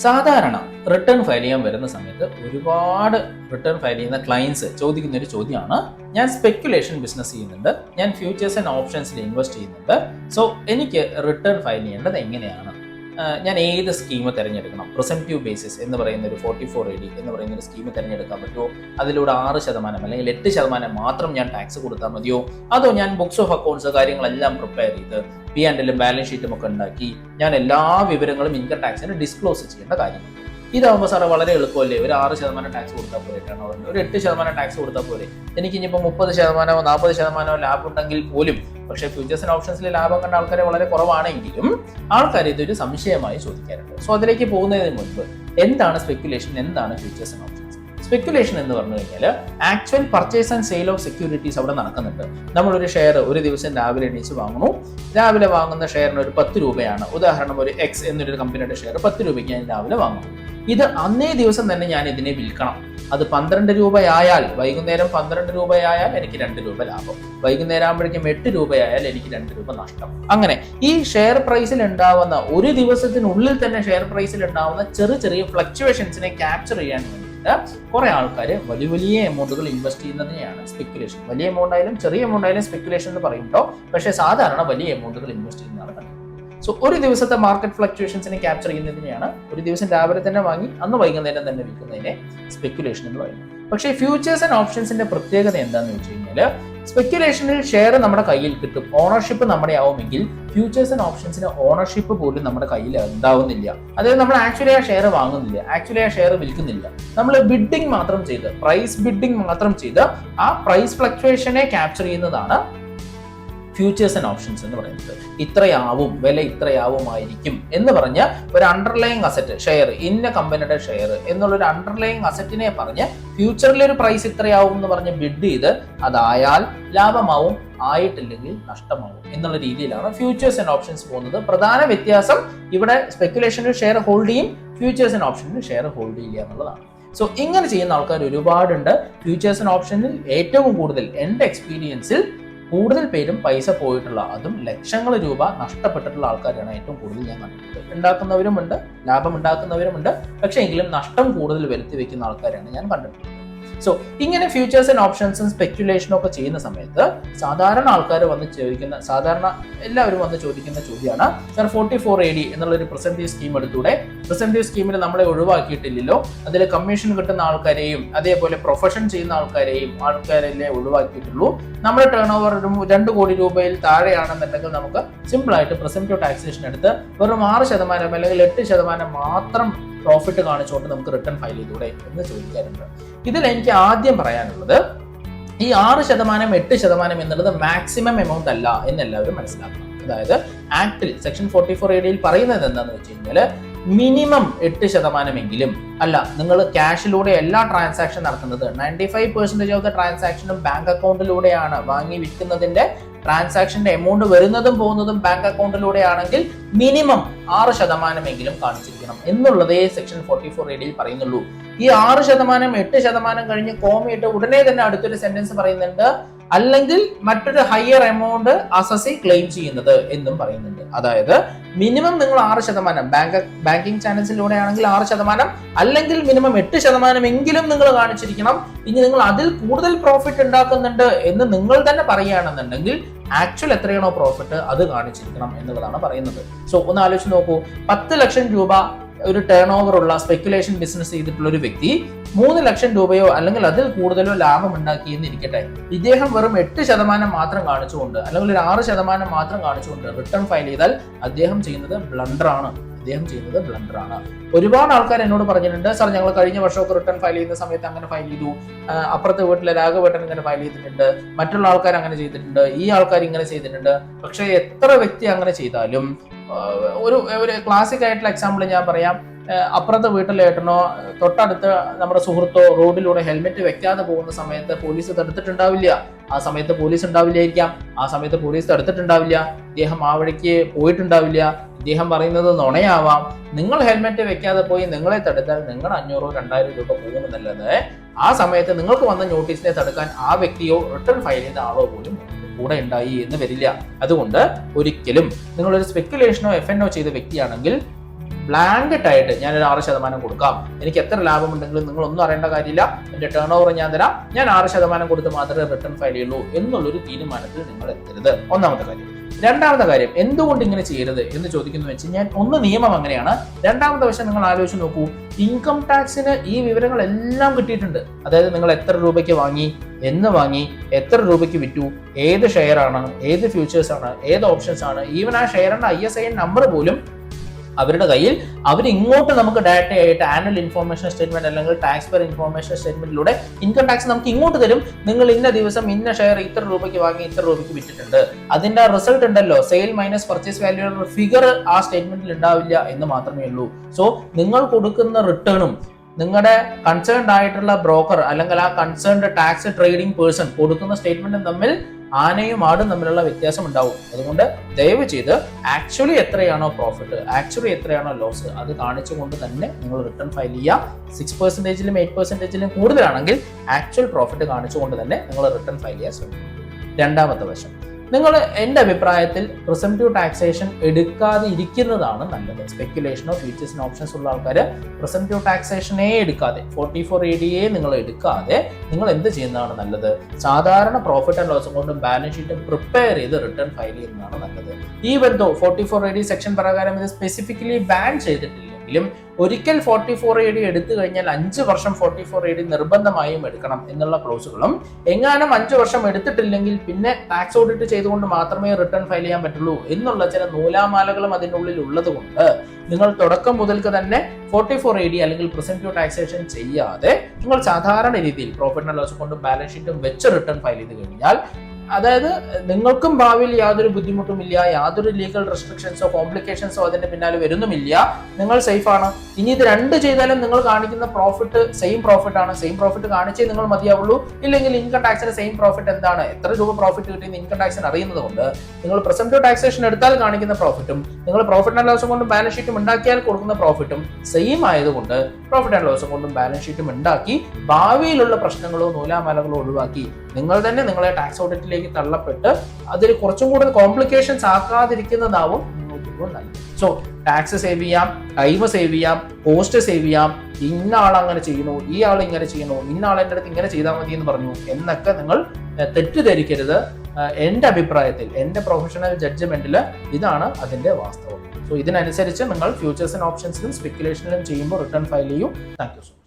സാധാരണ return file ചെയ്യാൻ വരുന്ന സമയത്ത് ഒരുപാട് റിട്ടേൺ ഫയൽ ചെയ്യുന്ന ക്ലയൻസ് ചോദിക്കുന്ന ഒരു ചോദ്യമാണ്. ഞാൻ സ്പെക്കുലേഷൻ ബിസിനസ് ചെയ്യുന്നുണ്ട്. ഞാൻ ഫ്യൂച്ചേഴ്സ് ആൻഡ് ഓപ്ഷൻസിൽ ഇൻവെസ്റ്റ് ചെയ്യുന്നുണ്ട്. സോ എനിക്ക് റിട്ടേൺ ഫയൽ ചെയ്യേണ്ടത് എങ്ങനെയാണ്? ഞാൻ ഏത് സ്കീം തിരഞ്ഞെടുക്കണം? പ്രൊസെപ്റ്റീവ് ബേസിസ് എന്ന് പറയുന്ന ഒരു ഫോർട്ടി ഫോർ എ ഡി എന്ന് പറയുന്ന ഒരു സ്കീം തിരഞ്ഞെടുക്കാൻ പറ്റുമോ? അതിലൂടെ ആറ് ശതമാനം അല്ലെങ്കിൽ എട്ട് ശതമാനം മാത്രം ഞാൻ ടാക്സ് കൊടുത്താൽ മതിയോ? അതോ ഞാൻ ബുക്സ് ഓഫ് അക്കൗണ്ട്സ് കാര്യങ്ങളെല്ലാം പ്രിപ്പയർ ചെയ്ത് പി ആൻഡ് എല്ലും ബാലൻസ് ഷീറ്റും ഒക്കെ ഉണ്ടാക്കി ഞാൻ എല്ലാ വിവരങ്ങളും ഇൻകം ടാക്സിന് ഡിസ്ക്ലോസ് ചെയ്യേണ്ട കാര്യം. ഇതാകുമ്പോൾ സാറേ വളരെ എളുപ്പമല്ലേ? ഒരു ആറ് ശതമാനം ടാക്സ് കൊടുത്താൽ പോലെ ഒരു എട്ട് ശതമാനം ടാക്സ് കൊടുത്താൽ പോലെ എനിക്ക് ഇനിയിപ്പോൾ മുപ്പത് ശതമാനമോ നാൽപ്പത് ശതമാനമോ ലാഭം ഉണ്ടെങ്കിൽ പോലും പക്ഷേ ഫ്യൂച്ചേഴ്സ് ആൻഡ് ഓപ്ഷൻസിൽ ലാഭം കണ്ട ആൾക്കാരെ വളരെ കുറവാണെങ്കിലും ആൾക്കാർ ഇതൊരു സംശയമായി ചോദിക്കാറുണ്ട്. സോ അതിലേക്ക് പോകുന്നതിന് മുൻപ് എന്താണ് സ്പെക്കുലേഷൻ എന്താണ് ഫ്യൂച്ചേഴ്സ് ആൻഡ് ഓപ്ഷൻസ് സ്പെക്കുലേഷൻ എന്ന് പറഞ്ഞു കഴിഞ്ഞാൽ actual purchase and sale of securities അവിടെ നടക്കുന്നുണ്ട്. നമ്മളൊരു ഷെയർ ഒരു ദിവസം രാവിലെ എണീച്ച് വാങ്ങുന്നു. രാവിലെ വാങ്ങുന്ന ഷെയറിന് ഒരു പത്ത് രൂപയാണ്. ഉദാഹരണം ഒരു എക്സ് എന്നൊരു കമ്പനിയുടെ ഷെയർ പത്ത് രൂപയ്ക്ക് ഞാൻ രാവിലെ വാങ്ങുന്നു. ഇത് അന്നേ ദിവസം തന്നെ ഞാൻ ഇതിനെ വിൽക്കണം. അത് പന്ത്രണ്ട് രൂപയായാൽ വൈകുന്നേരം പന്ത്രണ്ട് രൂപയായാൽ എനിക്ക് രണ്ട് രൂപ ലാഭം. വൈകുന്നേരം ആകുമ്പോഴേക്കും എട്ട് രൂപയായാൽ എനിക്ക് രണ്ട് രൂപ നഷ്ടം. അങ്ങനെ ഈ ഷെയർ പ്രൈസിൽ ഉണ്ടാവുന്ന ഒരു ദിവസത്തിനുള്ളിൽ തന്നെ ഷെയർ പ്രൈസിൽ ഉണ്ടാവുന്ന ചെറിയ ചെറിയ ഫ്ലക്ച്വേഷൻസിനെ ക്യാപ്ചർ ചെയ്യാൻ വേണ്ടിയിട്ട് കുറെ ആൾക്കാർ വലിയ വലിയ എമൗണ്ടുകൾ ഇൻവെസ്റ്റ് ചെയ്യുന്നതിനെയാണ് സ്പെക്കുലേഷൻ വലിയ എമൗണ്ട് ആയാലും ചെറിയ എമൗണ്ട് ആയാലും സ്പെക്കുലേഷൻ എന്ന് പറയുമ്പോൾ പക്ഷേ സാധാരണ വലിയ എമൗണ്ടുകൾ ഇൻവെസ്റ്റ് ചെയ്യുന്നതാണ് സോ ഒരു ദിവസത്തെ മാർക്കറ്റ് ഫ്ലക്ച്വേഷൻസിനെ ക്യാപ്ചർ ചെയ്യുന്നതിനെയാണ് ഒരു ദിവസം രാവിലെ തന്നെ വാങ്ങി അന്ന് വൈകുന്നേരം തന്നെ വിൽക്കുന്നതിനെ സ്പെക്കുലേഷൻ എന്ന് പറയുന്നത്. പക്ഷേ ഫ്യൂച്ചേഴ്സ് ആൻഡ് ഓപ്ഷൻസിന്റെ പ്രത്യേകത എന്താണെന്ന് വെച്ച് കഴിഞ്ഞാൽ സ്പെക്കുലേഷനിൽ ഷെയർ നമ്മുടെ കയ്യിൽ കിട്ടും. ഓണർഷിപ്പ് നമ്മുടെ ആവുമെങ്കിൽ ഫ്യൂച്ചേഴ്സ് ആൻഡ് ഓപ്ഷൻസിന് ഓണർഷിപ്പ് പോലും നമ്മുടെ കയ്യിൽ ഉണ്ടാവുന്നില്ല. അതായത് നമ്മൾ ആക്ച്വലി ആ ഷെയർ വാങ്ങുന്നില്ല. ആക്ച്വലി ആ ഷെയർ വിൽക്കുന്നില്ല. നമ്മൾ ബിഡിങ് മാത്രം ചെയ്ത് പ്രൈസ് ബിഡിങ് മാത്രം ചെയ്ത് ആ പ്രൈസ് ഫ്ലക്ച്വേഷനെ ക്യാപ്ചർ ചെയ്യുന്നതാണ് ഫ്യൂച്ചേഴ്സ് ആൻഡ് ഓപ്ഷൻസ് എന്ന് പറയുന്നത്. ഇത്രയാവും വില ഇത്രയാവുമായിരിക്കും എന്ന് പറഞ്ഞ ഒരു അണ്ടർലൈങ് അസറ്റ് ഷെയർ ഇന്ന കമ്പനിയുടെ ഷെയർ എന്നുള്ളൊരു അണ്ടർലൈങ് അസറ്റിനെ പറഞ്ഞ് ഫ്യൂച്ചറിൽ ഒരു പ്രൈസ് ഇത്രയാവും എന്ന് പറഞ്ഞ് ബിഡ് ചെയ്ത് അതായാൽ ലാഭമാവും ആയിട്ടില്ലെങ്കിൽ നഷ്ടമാവും എന്നുള്ള രീതിയിലാണ് ഫ്യൂച്ചേഴ്സ് ആൻഡ് ഓപ്ഷൻസ് പോകുന്നത്. പ്രധാന വ്യത്യാസം ഇവിടെ സ്പെക്കുലേഷനിൽ ഷെയർ ഹോൾഡ് ചെയ്യും ഫ്യൂച്ചേഴ്സ് ആൻഡ് ഓപ്ഷനിൽ ഷെയർ ഹോൾഡ് ചെയ്യുക എന്നുള്ളതാണ്. സോ ഇങ്ങനെ ചെയ്യുന്ന ആൾക്കാർ ഒരുപാടുണ്ട്. ഫ്യൂച്ചേഴ്സ് ആൻഡ് ഓപ്ഷനിൽ ഏറ്റവും കൂടുതൽ എന്റെ എക്സ്പീരിയൻസിൽ കൂടുതൽ പേരും പൈസ പോയിട്ടുള്ള അതും ലക്ഷങ്ങൾ രൂപ നഷ്ടപ്പെട്ടിട്ടുള്ള ആൾക്കാരാണ് ഏറ്റവും കൂടുതൽ ഞാൻ കണ്ടിട്ടുള്ളത്. ഉണ്ടാക്കുന്നവരുമുണ്ട് ലാഭം ഉണ്ടാക്കുന്നവരുമുണ്ട് പക്ഷേ എങ്കിലും നഷ്ടം കൂടുതൽ വരുത്തി വെക്കുന്ന ആൾക്കാരാണ് ഞാൻ കണ്ടിട്ടുള്ളത്. സോ ഇങ്ങനെ ഫ്യൂച്ചേഴ്സ് ആൻഡ് ഓപ്ഷൻസും സ്പെക്യുലേഷനും ഒക്കെ ചെയ്യുന്ന സമയത്ത് സാധാരണ ആൾക്കാർ വന്ന് ചോദിക്കുന്ന സാധാരണ എല്ലാവരും വന്ന് ചോദിക്കുന്ന ചോദ്യമാണ് sir forty four A D എന്നുള്ള ഒരു പ്രസന്റീവ് സ്കീം എടുത്തൂടെ പ്രസന്റീവ് സ്കീമിൽ നമ്മളെ ഒഴിവാക്കിയിട്ടില്ലല്ലോ. അതിൽ കമ്മീഷൻ കിട്ടുന്ന ആൾക്കാരെയും അതേപോലെ പ്രൊഫഷൻ ചെയ്യുന്ന ആൾക്കാരെയും ആൾക്കാരല്ലേ ഒഴിവാക്കിയിട്ടുള്ളൂ. നമ്മുടെ ടേൺ ഓവർ രണ്ട് കോടി രൂപയിൽ താഴെയാണെന്നുണ്ടെങ്കിൽ നമുക്ക് സിമ്പിൾ ആയിട്ട് പ്രസന്റീവ് ടാക്സേഷൻ എടുത്ത് വെറും ആറ് ശതമാനം അല്ലെങ്കിൽ എട്ട് ശതമാനം മാത്രം പ്രോഫിറ്റ് കാണിച്ചുകൊണ്ട് നമുക്ക് റിട്ടേൺ ഫയൽ ചെയ്തൂടെ എന്ന് ചോദിക്കാറുണ്ട്. ഇതിൽ എനിക്ക് ആദ്യം പറയാനുള്ളത് ഈ ആറ് ശതമാനം എട്ട് ശതമാനം എന്നുള്ളത് മാക്സിമം എമൗണ്ട് അല്ല എന്ന് എല്ലാവരും മനസ്സിലാക്കണം. അതായത് ആക്ടിൽ സെക്ഷൻ ഫോർട്ടി ഫോർ എ ഡിയിൽ പറയുന്നത് എന്താണെന്ന് വെച്ച് കഴിഞ്ഞാൽ മിനിമം എട്ട് ശതമാനമെങ്കിലും അല്ല നിങ്ങൾ ക്യാഷിലൂടെ എല്ലാ ട്രാൻസാക്ഷൻ നടത്തുന്നത് ninety five percentage of the ട്രാൻസാക്ഷനും bank അക്കൗണ്ടിലൂടെയാണ് വാങ്ങി വിൽക്കുന്നതിന്റെ ട്രാൻസാക്ഷന്റെ എമൗണ്ട് വരുന്നതും പോകുന്നതും ബാങ്ക് അക്കൗണ്ടിലൂടെ ആണെങ്കിൽ മിനിമം ആറ് ശതമാനമെങ്കിലും കാണിച്ചിരിക്കണം എന്നുള്ളതേ സെക്ഷൻ ഫോർട്ടി ഫോർ എഡിയിൽ പറയുന്നുള്ളൂ. ഈ ആറ് ശതമാനം എട്ട് ശതമാനം കഴിഞ്ഞ് കോമിയിട്ട് ഉടനെ തന്നെ അടുത്തൊരു സെന്റൻസ് പറയുന്നുണ്ട്. അല്ലെങ്കിൽ മറ്റൊരു ഹയർ എമൗണ്ട് അസസി ക്ലെയിം ചെയ്യുന്നത് എന്നും പറയുന്നുണ്ട്. അതായത് മിനിമം നിങ്ങൾ ആറ് ശതമാനം ബാങ്ക് ബാങ്കിങ് ചാനൽസിലൂടെ ആണെങ്കിൽ ആറ് ശതമാനം അല്ലെങ്കിൽ മിനിമം എട്ട് ശതമാനം എങ്കിലും നിങ്ങൾ കാണിച്ചിരിക്കണം. ഇനി നിങ്ങൾ അതിൽ കൂടുതൽ പ്രോഫിറ്റ് ഉണ്ടാക്കുന്നുണ്ട് എന്ന് നിങ്ങൾ തന്നെ പറയുകയാണെന്നുണ്ടെങ്കിൽ ആക്ച്വൽ എത്രയാണോ പ്രോഫിറ്റ് അത് കാണിച്ചിരിക്കണം എന്നുള്ളതാണ് പറയുന്നത്. സോ ഒന്ന് ആലോചിച്ച് നോക്കൂ. പത്ത് ലക്ഷം രൂപ ഒരു ടേൺ ഓവർ ഉള്ള സ്പെക്കുലേഷൻ ബിസിനസ് ചെയ്തിട്ടുള്ള ഒരു വ്യക്തി മൂന്ന് ലക്ഷം രൂപയോ അല്ലെങ്കിൽ അതിൽ കൂടുതലോ ലാഭം ഉണ്ടാക്കി എന്ന് ഇരിക്കട്ടെ. ഇദ്ദേഹം വെറും എട്ട് ശതമാനം മാത്രം കാണിച്ചുകൊണ്ട് അല്ലെങ്കിൽ ഒരു ആറ് ശതമാനം മാത്രം കാണിച്ചുകൊണ്ട് റിട്ടേൺ ഫയൽ ചെയ്താൽ അദ്ദേഹം ചെയ്യുന്നത് ബ്ലണ്ടർ ആണ്. അദ്ദേഹം ചെയ്യുന്നത് ബ്ലണ്ടർ ആണ്. ഒരുപാട് ആൾക്കാർ എന്നോട് പറഞ്ഞിട്ടുണ്ട് സാർ ഞങ്ങൾ കഴിഞ്ഞ വർഷമൊക്കെ റിട്ടേൺ ഫയൽ ചെയ്യുന്ന സമയത്ത് അങ്ങനെ ഫയൽ ചെയ്തു. അപ്പുറത്തെ വീട്ടിലെ രാഘവേട്ടൻ ഇങ്ങനെ ഫയൽ ചെയ്തിട്ടുണ്ട്. മറ്റുള്ള ആൾക്കാർ അങ്ങനെ ചെയ്തിട്ടുണ്ട്. ഈ ആൾക്കാർ ഇങ്ങനെ ചെയ്തിട്ടുണ്ട്. പക്ഷേ എത്ര വ്യക്തി അങ്ങനെ ചെയ്താലും ഒരു ഒരു ക്ലാസിക് ആയിട്ടുള്ള എക്സാമ്പിൾ ഞാൻ പറയാം. അപ്പുറത്തെ വീട്ടിലെ ഏട്ടനോ തൊട്ടടുത്ത് നമ്മുടെ സുഹൃത്തോ റോഡിലൂടെ ഹെൽമെറ്റ് വെക്കാതെ പോകുന്ന സമയത്ത് പോലീസ് തടുത്തിട്ടുണ്ടാവില്ല. ആ സമയത്ത് പോലീസ് ഉണ്ടാവില്ലായിരിക്കാം. ആ സമയത്ത് പോലീസ് തടുത്തിട്ടുണ്ടാവില്ല. ഇദ്ദേഹം ആ വഴിക്ക് പോയിട്ടുണ്ടാവില്ല. ഇദ്ദേഹം പറയുന്നത് നുണയാവാം. നിങ്ങൾ ഹെൽമെറ്റ് വെക്കാതെ പോയി നിങ്ങളെ തടുത്താൽ നിങ്ങൾ അഞ്ഞൂറോ രണ്ടായിരം രൂപ പോകുമെന്നല്ലാതെ ആ സമയത്ത് നിങ്ങൾക്ക് വന്ന നോട്ടീസിനെ തടുക്കാൻ ആ വ്യക്തിയോ റിട്ടേൺ ഫയൽ ചെയ്ത ആളോ പോലും കൂടെ ഉണ്ടായി എന്ന് വരില്ല. അതുകൊണ്ട് ഒരിക്കലും നിങ്ങളൊരു സ്പെക്കുലേഷനോ എഫ് എൻ ഒ ചെയ്ത വ്യക്തിയാണെങ്കിൽ ബ്ലാങ്കറ്റ് ആയിട്ട് ഞാൻ ഒരു ആറ് ശതമാനം കൊടുക്കാം. എനിക്ക് എത്ര ലാഭമുണ്ടെങ്കിലും നിങ്ങൾ ഒന്നും അറിയേണ്ട കാര്യമില്ല. എന്റെ ടേൺ ഓവർ ഞാൻ തരാം. ഞാൻ ആറ് ശതമാനം കൊടുത്ത് മാത്രമേ റിട്ടേൺ ഫയൽ ചെയ്യുള്ളൂ എന്നുള്ളൊരു തീരുമാനത്തിൽ നിങ്ങൾ എത്തരുത്. ഒന്നാമത്തെ കാര്യം. രണ്ടാമത്തെ കാര്യം എന്തുകൊണ്ട് ഇങ്ങനെ ചെയ്യരുത് എന്ന് ചോദിക്കുന്നു വെച്ച് ഞാൻ ഒന്ന് നിയമം അങ്ങനെയാണ്. രണ്ടാമത്തെ വശം നിങ്ങൾ ആലോചിച്ച് നോക്കൂ. ഇൻകം ടാക്സിന് ഈ വിവരങ്ങൾ എല്ലാം കിട്ടിയിട്ടുണ്ട്. അതായത് നിങ്ങൾ എത്ര രൂപയ്ക്ക് വാങ്ങി എന്ന് വാങ്ങി എത്ര രൂപയ്ക്ക് വിറ്റു ഏത് ഷെയർ ആണ് ഏത് ഫ്യൂച്ചേഴ്സ് ആണ് ഏത് ഓപ്ഷൻസ് ആണ് ഈവൻ ആ ഷെയറിന്റെ ഐ എസ് ഐ നമ്പർ പോലും അവരുടെ കയ്യിൽ. അവർ ഇങ്ങോട്ട് നമുക്ക് ഡയറക്റ്റ് ആയിട്ട് ആനുവൽ ഇൻഫോർമേഷൻ സ്റ്റേറ്റ്മെന്റ് അല്ലെങ്കിൽ ടാക്സ് പെർ ഇൻഫോർമേഷൻ സ്റ്റേറ്റ്മെന്റിലൂടെ ഇൻകം ടാക്സ് നമുക്ക് ഇങ്ങോട്ട് തരും. നിങ്ങൾ ഇന്ന ദിവസം ഇന്ന ഷെയർ ഇത്ര രൂപയ്ക്ക് വാങ്ങി ഇത്ര രൂപയ്ക്ക് വിറ്റിട്ടുണ്ട്. അതിന്റെ റിസൾട്ട് ഉണ്ടല്ലോ. Sale minus purchase value figure ആ സ്റ്റേറ്റ്മെന്റിൽ ഉണ്ടാവില്ല എന്ന് മാത്രമേ ഉള്ളൂ. സോ നിങ്ങൾ കൊടുക്കുന്ന റിട്ടേണും നിങ്ങളുടെ കൺസേൺഡ് ആയിട്ടുള്ള ബ്രോക്കർ അല്ലെങ്കിൽ ആ കൺസേൺഡ് ടാക്സ് ട്രേഡിംഗ് പേഴ്സൺ കൊടുക്കുന്ന സ്റ്റേറ്റ്മെന്റും തമ്മിൽ ആനയും ആടും തമ്മിലുള്ള വ്യത്യാസം ഉണ്ടാവും. അതുകൊണ്ട് ദയവ് ചെയ്ത് ആക്ച്വലി എത്രയാണോ പ്രോഫിറ്റ് ആക്ച്വലി എത്രയാണോ ലോസ് അത് കാണിച്ചുകൊണ്ട് തന്നെ നിങ്ങൾ റിട്ടേൺ ഫയൽ ചെയ്യുക. സിക്സ് പെർസെന്റേജിലും എയ്റ്റ് പെർസെന്റേജിലും കൂടുതലാണെങ്കിൽ ആക്ച്വൽ പ്രോഫിറ്റ് കാണിച്ചുകൊണ്ട് തന്നെ നിങ്ങൾ റിട്ടേൺ ഫയൽ ചെയ്യാൻ ശ്രമിക്കും രണ്ടാമത്തെ വശം. നിങ്ങൾ എന്റെ അഭിപ്രായത്തിൽ പ്രിസംറ്റീവ് ടാക്സേഷൻ എടുക്കാതെ ഇരിക്കുന്നതാണ് നല്ലത്. സ്പെക്യുലേഷനോ ഫ്യൂച്ചേഴ്സിനോ ഓപ്ഷൻസ് ഉള്ള ആൾക്കാർ പ്രിസംറ്റീവ് ടാക്സേഷനെ എടുക്കാതെ ഫോർട്ടി ഫോർ എ ഡിയെ നിങ്ങൾ എടുക്കാതെ നിങ്ങൾ എന്ത് ചെയ്യുന്നതാണ് നല്ലത്? സാധാരണ പ്രോഫിറ്റ് ആൻഡ് ലോസും കൊണ്ടും ബാലൻസ് ഷീറ്റും പ്രിപ്പയർ ചെയ്ത് റിട്ടേൺ ഫയൽ ചെയ്യുന്നതാണ് നല്ലത്. ഈ though forty four A D section പ്രകാരം ഇത് സ്പെസിഫിക്കലി ബാൻ ചെയ്തിട്ടില്ലെങ്കിലും ഒരിക്കൽ ഫോർട്ടി ഫോർ എ ഡി എടുത്തു കഴിഞ്ഞാൽ അഞ്ച് വർഷം ഫോർട്ടി ഫോർ എ ഡി നിർബന്ധമായും എടുക്കണം എന്നുള്ള ക്ലോസുകളും എങ്ങാനും അഞ്ച് വർഷം എടുത്തിട്ടില്ലെങ്കിൽ പിന്നെ ടാക്സ് ഓഡിറ്റ് ചെയ്തുകൊണ്ട് മാത്രമേ റിട്ടേൺ ഫയൽ ചെയ്യാൻ പറ്റുള്ളൂ എന്നുള്ള ചില നൂലാമാലകളും അതിന്റെ ഉള്ളിൽ ഉള്ളത് കൊണ്ട് നിങ്ങൾ തുടക്കം മുതൽക്ക് തന്നെ ഫോർട്ടി ഫോർ എ ഡി അല്ലെങ്കിൽ പ്രസന്റീവ് ടാക്സേഷൻ ചെയ്യാതെ നിങ്ങൾ സാധാരണ രീതിയിൽ പ്രോഫിറ്റ് ആൻഡ് ലോസ് കൊണ്ടും ബാലൻസ് ഷീറ്റും വെച്ച് റിട്ടേൺ ഫയൽ ചെയ്ത് കഴിഞ്ഞാൽ അതായത് നിങ്ങൾക്കും ഭാവിയിൽ യാതൊരു ബുദ്ധിമുട്ടുമില്ല യാതൊരു ലീഗൽ റെസ്ട്രിക്ഷൻസോ കോംപ്ലിക്കേഷൻസോ അതിന്റെ പിന്നാലെ വരുന്നുമില്ല. നിങ്ങൾ സേഫ് ആണ്. ഇനി ഇത് രണ്ട് ചെയ്താലും നിങ്ങൾ കാണിക്കുന്ന പ്രോഫിറ്റ് സെയിം പ്രോഫിറ്റ് ആണ്. സെയിം പ്രോഫിറ്റ് കാണിച്ചേ നിങ്ങൾ മതിയാവുള്ളൂ. ഇല്ലെങ്കിൽ ഇൻകം ടാക്സിന്റെ സെയിം പ്രോഫിറ്റ് എന്താണ്? എത്ര രൂപ പ്രോഫിറ്റ് കിട്ടിയെന്ന് ഇൻകം ടാക്സ് അറിയുന്നത് കൊണ്ട് നിങ്ങൾ പ്രസന്റ് ടാക്സേഷൻ എടുത്താൽ കാണിക്കുന്ന പ്രോഫിറ്റും നിങ്ങൾ പ്രോഫിറ്റ് ആൻഡ് ലോസും കൊണ്ടും ബാലൻസ് ഷീറ്റും ഉണ്ടാക്കിയാൽ കൊടുക്കുന്ന പ്രോഫിറ്റും സെയിം ആയതുകൊണ്ട് പ്രോഫിറ്റ് ആൻഡ് ലോസും കൊണ്ടും ബാലൻസ് ഷീറ്റും ഉണ്ടാക്കി ഭാവിയിലുള്ള പ്രശ്നങ്ങളോ നൂലാമാലകളോ ഒഴിവാക്കി നിങ്ങൾ തന്നെ നിങ്ങളെ ടാക്സ് ഓഡിറ്റിലേക്ക് തള്ളപ്പെട്ട് അതിൽ കുറച്ചും കൂടുതൽ കോംപ്ലിക്കേഷൻസ് ആക്കാതിരിക്കുന്നതാവും സോ ടാക്സ് സേവ് ചെയ്യാം ടൈം സേവ് ചെയ്യാം കോസ്റ്റ് സേവ് ചെയ്യാം. ഇന്ന ആൾ അങ്ങനെ ചെയ്യുന്നു ഈ ആൾ ഇങ്ങനെ ചെയ്യുന്നു ഇന്ന ആൾ എന്റെ അടുത്ത് ഇങ്ങനെ ചെയ്താൽ മതി എന്ന് പറഞ്ഞു. എന്നൊക്കെ നിങ്ങൾ തെറ്റിദ്ധരിക്കരുത്. എന്റെ അഭിപ്രായത്തിൽ എന്റെ പ്രൊഫഷണൽ ജഡ്ജ്മെന്റിൽ ഇതാണ് അതിന്റെ വാസ്തവം. സോ ഇതിനനുസരിച്ച് നിങ്ങൾ ഫ്യൂച്ചേഴ്സ് ആൻഡ് ഓപ്ഷൻസിലും സ്പെക്കുലേഷനിലും ചെയ്യുമ്പോൾ റിട്ടേൺ ഫയൽ ചെയ്യും. Thank you so